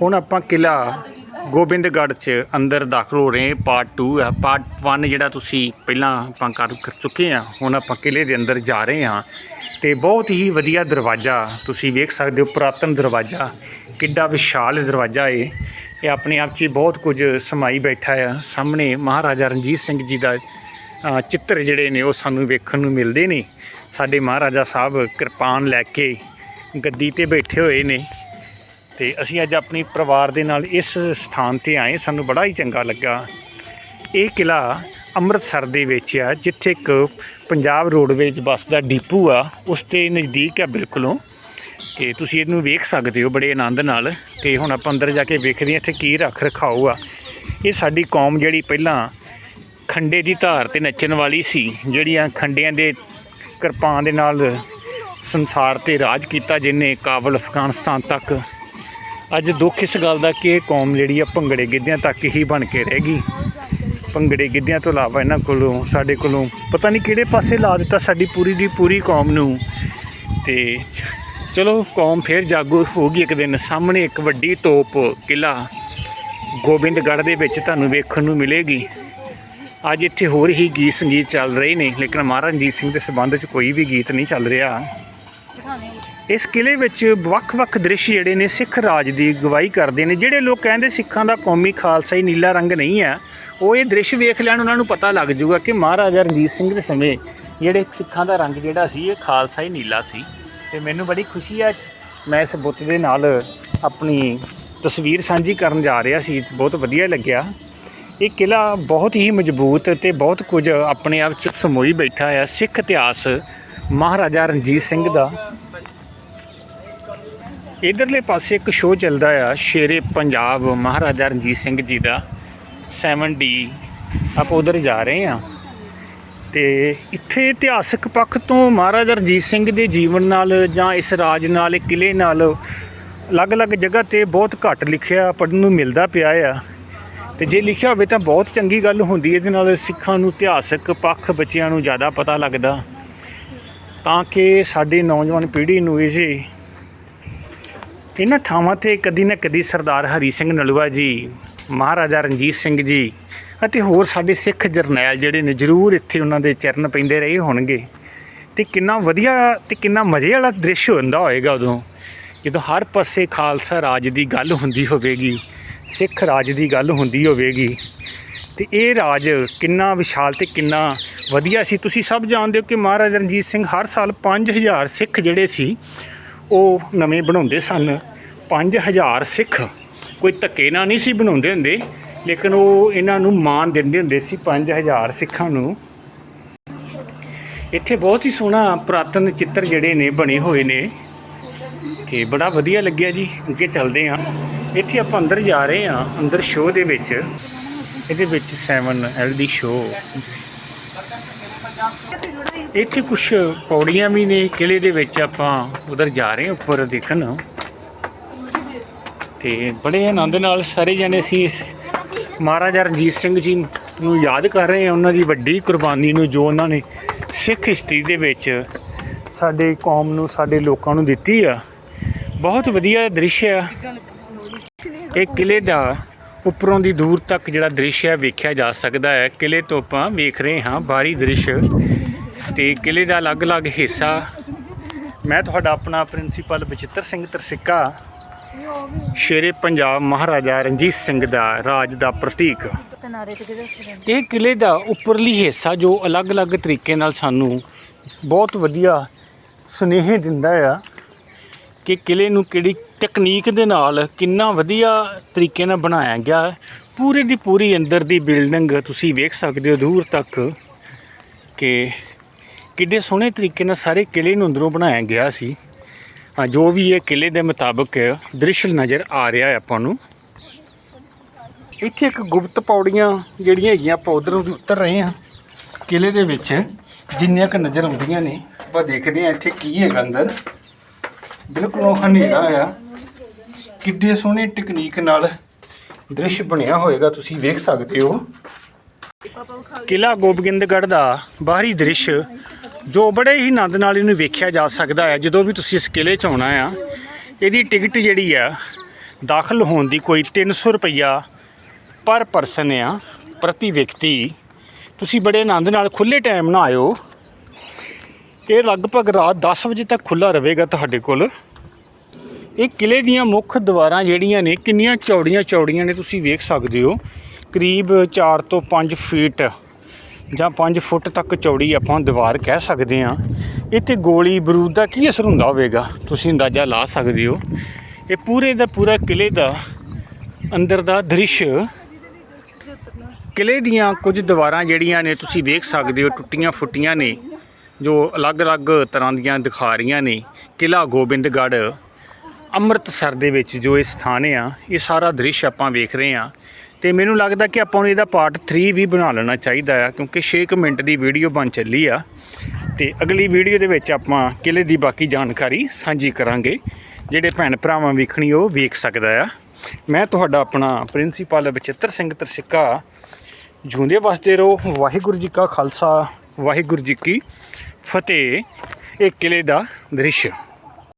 ਹੁਣ ਆਪਾਂ ਕਿਲਾ ਗੋਬਿੰਦਗੜ੍ਹ ਚ ਅੰਦਰ ਦਾਖਲ ਹੋ ਰਹੇ ਪਾਰਟ 2 ਹੈ ਪਾਰਟ 1 ਜਿਹੜਾ ਤੁਸੀਂ ਪਹਿਲਾਂ ਆਪਾਂ ਕਰ ਚੁੱਕੇ ਆ ਹੁਣ ਆਪਾਂ ਕਿਲੇ ਦੇ ਅੰਦਰ ਜਾ ਰਹੇ ਹਾਂ। ਤੇ ਬਹੁਤ ਹੀ ਵਧੀਆ ਦਰਵਾਜ਼ਾ ਤੁਸੀਂ ਵੇਖ ਸਕਦੇ ਹੋ, ਪੁਰਾਤਨ ਦਰਵਾਜ਼ਾ, ਕਿੱਡਾ ਵਿਸ਼ਾਲ ਦਰਵਾਜ਼ਾ ਏ। ਇਹ ਆਪਣੇ ਆਪ 'ਚ ਬਹੁਤ ਕੁਝ ਸਮਾਈ ਬੈਠਾ ਆ। ਸਾਹਮਣੇ ਮਹਾਰਾਜਾ ਰਣਜੀਤ ਸਿੰਘ ਜੀ ਦਾ ਚਿੱਤਰ ਜਿਹੜੇ ਨੇ ਉਹ ਸਾਨੂੰ ਵੇਖਣ ਨੂੰ ਮਿਲਦੇ ਨੇ। ਸਾਡੇ ਮਹਾਰਾਜਾ ਸਾਹਿਬ ਕਿਰਪਾਨ ਲੈ ਕੇ ਗੱਦੀ ਤੇ ਬੈਠੇ ਹੋਏ ਨੇ। ਤੇ ਅਸੀਂ ਅੱਜ ਆਪਣੀ ਪਰਿਵਾਰ ਦੇ ਨਾਲ ਇਸ ਸਥਾਨ ਤੇ ਆਏ। ਸਾਨੂੰ ਬੜਾ ਹੀ ਚੰਗਾ ਲੱਗਾ। ਇਹ ਕਿਲਾ ਅੰਮ੍ਰਿਤਸਰ ਦੇ ਵਿੱਚ ਆ, ਜਿੱਥੇ ਇੱਕ ਪੰਜਾਬ ਰੋਡਵੇਜ਼ ਬੱਸ ਦਾ ਡੀਪੂ ਆ। ਉਸ ਤੇ ਨਜ਼ਦੀਕ ਆ ਬਿਲਕੁਲੋਂ। ਤੇ ਤੁਸੀਂ ਇਹਨੂੰ ਵੇਖ ਸਕਦੇ ਹੋ ਬੜੇ ਆਨੰਦ ਨਾਲ। ਤੇ ਹੁਣ ਆਪਾਂ ਅੰਦਰ ਜਾ ਕੇ ਵੇਖਦੇ ਹਾਂ, ਇੱਥੇ ਕੀ ਰੱਖ ਰਖਾਓ ਆ। ਇਹ ਸਾਡੀ ਕੌਮ ਜਿਹੜੀ ਪਹਿਲਾਂ ਖੰਡੇ ਦੀ ਧਾਰ ਤੇ ਨੱਚਣ ਵਾਲੀ ਸੀ, ਜਿਹੜੀਆਂ ਖੰਡਿਆਂ ਦੇ ਕਿਰਪਾਨ ਦੇ ਨਾਲ ਸੰਸਾਰ ਤੇ ਰਾਜ ਕੀਤਾ, ਜਿਨੇ ਕਾਬਲ ਅਫਗਾਨਿਸਤਾਨ ਤੱਕ ਅੱਜ ਦੁੱਖ ਇਸ ਗੱਲ ਦਾ ਕਿ ਇਹ ਕੌਮ ਜਿਹੜੀ ਆ ਭੰਗੜੇ ਗਿੱਧਿਆਂ ਤੱਕ ਹੀ ਬਣ ਕੇ ਰਹਿ ਗਈ। ਭੰਗੜੇ ਗਿੱਧਿਆਂ ਤੋਂ ਇਲਾਵਾ ਇਹਨਾਂ ਕੋਲੋਂ, ਸਾਡੇ ਕੋਲੋਂ ਪਤਾ ਨਹੀਂ ਕਿਹੜੇ ਪਾਸੇ ਲਾ ਦਿੱਤਾ ਸਾਡੀ ਪੂਰੀ ਦੀ ਪੂਰੀ ਕੌਮ ਨੂੰ। ਤੇ ਚਲੋ ਕੌਮ ਫੇਰ ਜਾਗੂ ਹੋਊਗੀ ਇੱਕ ਦਿਨ, ਸਾਹਮਣੇ ਇੱਕ ਵੱਡੀ ਤੋਪ ਕਿਲਾ ਗੋਬਿੰਦਗੜ੍ਹ ਦੇ ਵਿੱਚ ਤੁਹਾਨੂੰ ਵੇਖਣ ਨੂੰ ਮਿਲੇਗੀ। ਅੱਜ ਇੱਥੇ ਹੋਰ ਹੀ ਗੀਤ ਸੰਗੀਤ ਚੱਲ ਰਹੇ ਨੇ, ਲੇਕਿਨ ਮਹਾਰਾਜਾ ਰਣਜੀਤ ਸਿੰਘ ਦੇ ਸੰਬੰਧ 'ਚ ਕੋਈ ਵੀ ਗੀਤ ਨਹੀਂ ਚੱਲ ਰਿਹਾ। ਇਸ ਕਿਲੇ ਵਿੱਚ ਵੱਖ-ਵੱਖ ਦ੍ਰਿਸ਼ ਜਿਹੜੇ ਨੇ ਸਿੱਖ ਰਾਜ ਦੀ ਗਵਾਹੀ ਕਰਦੇ ਨੇ। ਜਿਹੜੇ ਲੋਕ ਕਹਿੰਦੇ ਸਿੱਖਾਂ ਦਾ ਕੌਮੀ ਖਾਲਸਾ ਹੀ ਨੀਲਾ ਰੰਗ ਨਹੀਂ ਹੈ, ਉਹ ਇਹ ਦ੍ਰਿਸ਼ ਵੇਖ ਲੈਣ ਉਹਨਾਂ ਨੂੰ ਪਤਾ ਲੱਗ ਜਾਊਗਾ ਕਿ ਮਹਾਰਾਜਾ ਰਣਜੀਤ ਸਿੰਘ ਦੇ ਸਮੇਂ ਜਿਹੜੇ ਸਿੱਖਾਂ ਦਾ ਰੰਗ ਜਿਹੜਾ ਸੀ, ਇਹ ਖਾਲਸਾ ਹੀ ਨੀਲਾ ਸੀ। ਤੇ ਮੈਨੂੰ ਬੜੀ ਖੁਸ਼ੀ ਹੈ, ਮੈਂ ਇਸ ਬੁੱਤ ਦੇ ਨਾਲ ਆਪਣੀ ਤਸਵੀਰ ਸਾਂਝੀ ਕਰਨ ਜਾ ਰਿਹਾ ਸੀ, ਬਹੁਤ ਵਧੀਆ ਲੱਗਿਆ। ਇਹ ਕਿਲਾ ਬਹੁਤ ਹੀ ਮਜ਼ਬੂਤ ਤੇ ਬਹੁਤ ਕੁਝ ਆਪਣੇ ਆਪ ਚ ਸਮੋਈ ਬੈਠਾ ਹੈ ਸਿੱਖ ਇਤਿਹਾਸ ਮਹਾਰਾਜਾ ਰਣਜੀਤ ਸਿੰਘ ਦਾ। ਇਧਰਲੇ ਪਾਸੇ ਇੱਕ ਸ਼ੋਅ ਚੱਲਦਾ ਆ, ਸ਼ੇਰੇ ਪੰਜਾਬ, ਮਹਾਰਾਜਾ ਰਣਜੀਤ ਸਿੰਘ ਜੀ ਦਾ 7D ਆਪਾਂ ਉਧਰ ਜਾ ਰਹੇ ਆ। ਤੇ ਇੱਥੇ ਇਤਿਹਾਸਕ ਪੱਖ ਤੋਂ ਮਹਾਰਾਜਾ ਰਣਜੀਤ ਸਿੰਘ ਦੇ ਜੀਵਨ ਨਾਲ ਜਾਂ ਇਸ ਰਾਜ ਨਾਲ, ਇਹ ਕਿਲੇ ਨਾਲ ਅਲੱਗ-ਅਲੱਗ ਜਗ੍ਹਾ ਤੇ ਬਹੁਤ ਘੱਟ ਲਿਖਿਆ ਪੜਨ ਨੂੰ ਮਿਲਦਾ ਪਿਆ ਆ। ਤੇ ਜੇ ਲਿਖਿਆ ਹੋਵੇ ਤਾਂ ਬਹੁਤ ਚੰਗੀ ਗੱਲ ਹੁੰਦੀ ਇਹਦੇ ਨਾਲ ਸਿੱਖਾਂ ਨੂੰ ਇਤਿਹਾਸਕ ਪੱਖ ਬੱਚਿਆਂ ਨੂੰ ਜ਼ਿਆਦਾ ਪਤਾ ਲੱਗਦਾ। ਤਾਂ ਕਿ ਸਾਡੀ ਨੌਜਵਾਨ ਪੀੜ੍ਹੀ ਨੂੰ ਇਹ ਇਹਨਾਂ ਥਾਵਾਂ ਤੇ ਕਦੀ ਨਾ ਕਦੀ ਸਰਦਾਰ ਹਰੀ ਸਿੰਘ ਨਲੂਆ ਜੀ, ਮਹਾਰਾਜਾ ਰਣਜੀਤ ਸਿੰਘ ਜੀ ਅਤੇ ਹੋਰ ਸਾਡੇ ਸਿੱਖ ਜਰਨੈਲ ਜਿਹੜੇ ਨੇ ਜ਼ਰੂਰ ਇੱਥੇ ਉਹਨਾਂ ਦੇ ਚਰਨ ਪੈਂਦੇ ਰਹੇ ਹੋਣਗੇ। ਤੇ ਕਿੰਨਾ ਵਧੀਆ ਤੇ ਕਿੰਨਾ ਮਜ਼ੇ ਵਾਲਾ ਦ੍ਰਿਸ਼ ਹੁੰਦਾ ਹੋਏਗਾ ਉਦੋਂ, ਜਦੋਂ ਹਰ ਪਾਸੇ ਖਾਲਸਾ ਰਾਜ ਦੀ ਗੱਲ ਹੁੰਦੀ ਹੋਵੇਗੀ, ਸਿੱਖ ਰਾਜ ਦੀ ਗੱਲ ਹੁੰਦੀ ਹੋਵੇਗੀ। ਤੇ ਇਹ ਰਾਜ ਕਿੰਨਾ ਵਿਸ਼ਾਲ ਤੇ ਕਿੰਨਾ ਵਧੀਆ ਸੀ। ਤੁਸੀਂ ਸਭ ਜਾਣਦੇ ਹੋ ਕਿ ਮਹਾਰਾਜਾ ਰਣਜੀਤ ਸਿੰਘ ਹਰ ਸਾਲ 5000 ਸਿੱਖ ਜਿਹੜੇ ਸੀ ਉਹ ਨਵੇਂ ਬਣਾਉਂਦੇ ਸਨ। 5000 ਸਿੱਖ। ਕੋਈ ਧੱਕੇ ਨਾਲ ਨਹੀਂ ਸੀ ਬਣਾਉਂਦੇ ਹੁੰਦੇ, ਲੇਕਿਨ ਉਹ ਇਹਨਾਂ ਨੂੰ ਮਾਣ ਦਿੰਦੇ ਹੁੰਦੇ ਸੀ 5000 ਸਿੱਖਾਂ ਨੂੰ। ਇੱਥੇ ਬਹੁਤ ਹੀ ਸੋਹਣਾ ਪੁਰਾਤਨ ਚਿੱਤਰ ਜਿਹੜੇ ਨੇ ਬਣੇ ਹੋਏ ਨੇ। ਤੇ ਬੜਾ ਵਧੀਆ ਲੱਗਿਆ ਜੀ, ਅੱਗੇ ਚੱਲਦੇ ਹਾਂ। ਇੱਥੇ ਆਪਾਂ ਅੰਦਰ ਜਾ ਰਹੇ ਹਾਂ, ਅੰਦਰ ਸ਼ੋਅ ਦੇ ਵਿੱਚ। ਇਹਦੇ ਵਿੱਚ 7 ਦੀ ਸ਼ੋਅ ਇੱਥੇ ਕੁਝ ਪੌੜੀਆਂ ਵੀ ਨੇ ਕਿਲੇ ਦੇ ਵਿੱਚ ਆਪਾਂ ਉਧਰ ਜਾ ਰਹੇ ਹਾਂ, ਉੱਪਰ ਦੇਖਣ। ਤੇ ਬੜੇ ਆਨੰਦ ਨਾਲ ਸਾਰੇ ਜਣੇ ਅਸੀਂ ਇਸ ਮਹਾਰਾਜਾ ਰਣਜੀਤ ਸਿੰਘ ਜੀ ਨੂੰ ਯਾਦ ਕਰ ਰਹੇ ਹਾਂ, ਉਹਨਾਂ ਦੀ ਵੱਡੀ ਕੁਰਬਾਨੀ ਨੂੰ ਜੋ ਉਹਨਾਂ ਨੇ ਸਿੱਖ ਹਿਸਟਰੀ ਦੇ ਵਿੱਚ ਸਾਡੇ ਕੌਮ ਨੂੰ, ਸਾਡੇ ਲੋਕਾਂ ਨੂੰ ਦਿੱਤੀ ਆ। ਬਹੁਤ ਵਧੀਆ ਦ੍ਰਿਸ਼ ਆ। ਇਹ ਕਿਲੇ ਦਾ ਉੱਪਰੋਂ ਦੀ ਦੂਰ ਤੱਕ ਜਿਹੜਾ ਦ੍ਰਿਸ਼ ਹੈ, ਵੇਖਿਆ ਜਾ ਸਕਦਾ ਹੈ। ਕਿਲੇ ਤੋਂ ਆਪਾਂ ਵੇਖ ਰਹੇ ਹਾਂ ਬਾਹਰੀ ਦ੍ਰਿਸ਼ ਤੇ ਕਿਲੇ ਦਾ ਅਲੱਗ-ਅਲੱਗ ਹਿੱਸਾ। ਮੈਂ ਤੁਹਾਡਾ ਆਪਣਾ ਪ੍ਰਿੰਸੀਪਲ ਬਚਿੱਤਰ ਸਿੰਘ ਤਰਸਿੱਕਾ, ਸ਼ੇਰੇ ਪੰਜਾਬ ਮਹਾਰਾਜਾ ਰਣਜੀਤ ਸਿੰਘ ਦਾ ਰਾਜ ਦਾ ਪ੍ਰਤੀਕ। ਇਹ ਕਿਲੇ ਦਾ ਉੱਪਰਲੀ ਹਿੱਸਾ ਜੋ ਅਲੱਗ-ਅਲੱਗ ਤਰੀਕੇ ਨਾਲ ਸਾਨੂੰ ਬਹੁਤ ਵਧੀਆ ਸੁਨੇਹੇ ਦਿੰਦਾ ਆ ਕਿ ਕਿਲੇ ਨੂੰ ਕਿਹੜੀ ਤਕਨੀਕ ਦੇ ਨਾਲ ਕਿੰਨਾ ਵਧੀਆ ਤਰੀਕੇ ਨਾਲ ਬਣਾਇਆ ਗਿਆ ਪੂਰੇ ਦੀ ਪੂਰੀ ਅੰਦਰ ਦੀ ਬਿਲਡਿੰਗ ਤੁਸੀਂ ਵੇਖ ਸਕਦੇ ਹੋ ਦੂਰ ਤੱਕ ਕਿ ਕਿੱਡੇ ਸੋਹਣੇ ਤਰੀਕੇ ਨਾਲ ਸਾਰੇ ਕਿਲੇ ਨੂੰ ਅੰਦਰੋਂ ਬਣਾਇਆ ਗਿਆ ਸੀ। ਹਾਂ, ਜੋ ਵੀ ਇਹ ਕਿਲੇ ਦੇ ਮੁਤਾਬਕ ਦ੍ਰਿਸ਼ ਨਜ਼ਰ ਆ ਰਿਹਾ ਹੈ ਆਪਾਂ ਨੂੰ। ਇੱਥੇ ਇੱਕ ਗੁਪਤ ਪੌੜੀਆਂ ਜਿਹੜੀਆਂ ਹੈਗੀਆਂ, ਆਪਾਂ ਉਧਰ ਉਤਰ ਰਹੇ ਹਾਂ ਕਿਲੇ ਦੇ ਵਿੱਚ, ਜਿੰਨੀਆਂ ਕ ਨਜ਼ਰ ਆਉਂਦੀਆਂ ਨੇ। ਆਪਾਂ ਦੇਖਦੇ ਹਾਂ ਇੱਥੇ ਕੀ ਹੈਗਾ ਅੰਦਰ। ਬਿਲਕੁਲ ਉਹ ਹਨੇਰਾ ਆ। ਕਿੱਡੇ ਸੋਹਣੇ ਟੈਕਨੀਕ ਨਾਲ ਦ੍ਰਿਸ਼ ਬਣਿਆ ਹੋਏਗਾ, ਤੁਸੀਂ ਵੇਖ ਸਕਦੇ ਹੋ। ਕਿਲਾ ਗੋਬਿੰਦਗੜ੍ਹ ਦਾ ਬਾਹਰੀ ਦ੍ਰਿਸ਼, ਜੋ ਬੜੇ ਹੀ ਆਨੰਦ ਨਾਲ ਇਹਨੂੰ ਵੇਖਿਆ ਜਾ ਸਕਦਾ ਹੈ। ਜਦੋਂ ਵੀ ਤੁਸੀਂ ਇਸ ਕਿਲੇ 'ਚ ਆਉਣਾ ਆ, ਇਹਦੀ ਟਿਕਟ ਜਿਹੜੀ ਆ, ਦਾਖਲ ਹੋਣ ਦੀ ਕੋਈ 300 ਰੁਪਈਆ ਪਰ ਪਰਸਨ ਆ, ਪ੍ਰਤੀ ਵਿਅਕਤੀ। ਤੁਸੀਂ ਬੜੇ ਆਨੰਦ ਨਾਲ ਖੁੱਲੇ ਟਾਈਮ ਨਾਲ ਆਇਓ। ਇਹ ਲਗਭਗ ਰਾਤ 10 ਵਜੇ ਤੱਕ ਖੁੱਲਾ ਰਹੇਗਾ ਤੁਹਾਡੇ ਕੋਲ। ਇਹ ਕਿਲੇ ਦੀਆਂ ਮੁੱਖ ਦੀਵਾਰਾਂ ਜਿਹੜੀਆਂ ਨੇ, ਕਿੰਨੀਆਂ ਚੌੜੀਆਂ ਚੌੜੀਆਂ ਨੇ ਤੁਸੀਂ ਵੇਖ ਸਕਦੇ ਹੋ। ਕਰੀਬ 4 ਤੋਂ 5 ਫੀਟ ਜਾਂ 5 ਫੁੱਟ ਤੱਕ ਚੌੜੀ ਆਪਾਂ ਦੀਵਾਰ ਕਹਿ ਸਕਦੇ ਹਾਂ। ਇਹ ਤੇ ਗੋਲੀ ਬਰੂਦ ਦਾ ਕੀ ਅਸਰ ਹੁੰਦਾ ਹੋਵੇਗਾ? ਤੁਸੀਂ ਅੰਦਾਜ਼ਾ ਲਾ ਸਕਦੇ ਹੋ। ਇਹ ਪੂਰੇ ਦਾ ਪੂਰਾ ਕਿਲੇ ਦਾ ਅੰਦਰ ਦਾ ਦ੍ਰਿਸ਼ ਕਿਲੇ ਦੀਆਂ ਕੁਝ ਦੀਵਾਰਾਂ ਜਿਹੜੀਆਂ ਨੇ, ਤੁਸੀਂ ਵੇਖ ਸਕਦੇ ਹੋ, ਟੁੱਟੀਆਂ ਫੁੱਟੀਆਂ ਨੇ, ਜੋ ਅਲੱਗ-ਅਲੱਗ ਤਰ੍ਹਾਂ ਦੀਆਂ ਦਿਖਾ ਰਹੀਆਂ ਨੇ। ਕਿਲਾ ਗੋਬਿੰਦਗੜ੍ਹ ਅੰਮ੍ਰਿਤਸਰ ਦੇ ਵਿੱਚ ਜੋ ਇਹ ਸਥਾਨ ਆ, ਇਹ ਸਾਰਾ ਦ੍ਰਿਸ਼ ਆਪਾਂ ਵੇਖ ਰਹੇ ਆ। ਤੇ ਮੈਨੂੰ ਲੱਗਦਾ ਕਿ ਆਪਾਂ ਨੂੰ ਇਹਦਾ ਪਾਰਟ 3 ਵੀ ਬਣਾ ਲੈਣਾ ਚਾਹੀਦਾ ਆ, ਕਿਉਂਕਿ 6 ਕੁ ਮਿੰਟ ਦੀ ਵੀਡੀਓ ਬਣ ਚੱਲੀ ਆ। ਤੇ ਅਗਲੀ ਵੀਡੀਓ ਦੇ ਵਿੱਚ ਆਪਾਂ ਕਿਲੇ ਦੀ ਬਾਕੀ ਜਾਣਕਾਰੀ ਸਾਂਝੀ ਕਰਾਂਗੇ, ਜਿਹੜੇ ਭੈਣ ਭਰਾਵਾਂ ਵੇਖਣੀ ਉਹ ਵੇਖ ਸਕਦਾ ਆ। ਮੈਂ ਤੁਹਾਡਾ ਆਪਣਾ ਪ੍ਰਿੰਸੀਪਲ ਬਚਿੱਤਰ ਸਿੰਘ ਤਰਸਿੱਕਾ ਜੂੰਦੇ ਵਸਦੇ ਰਹੋ, ਵਾਹਿਗੁਰੂ ਜੀ ਕਾ ਖਾਲਸਾ, ਵਾਹਿਗੁਰੂ ਜੀ ਕੀ ਫਤਿਹ। ਇਹ ਕਿਲੇ ਦਾ ਦ੍ਰਿਸ਼।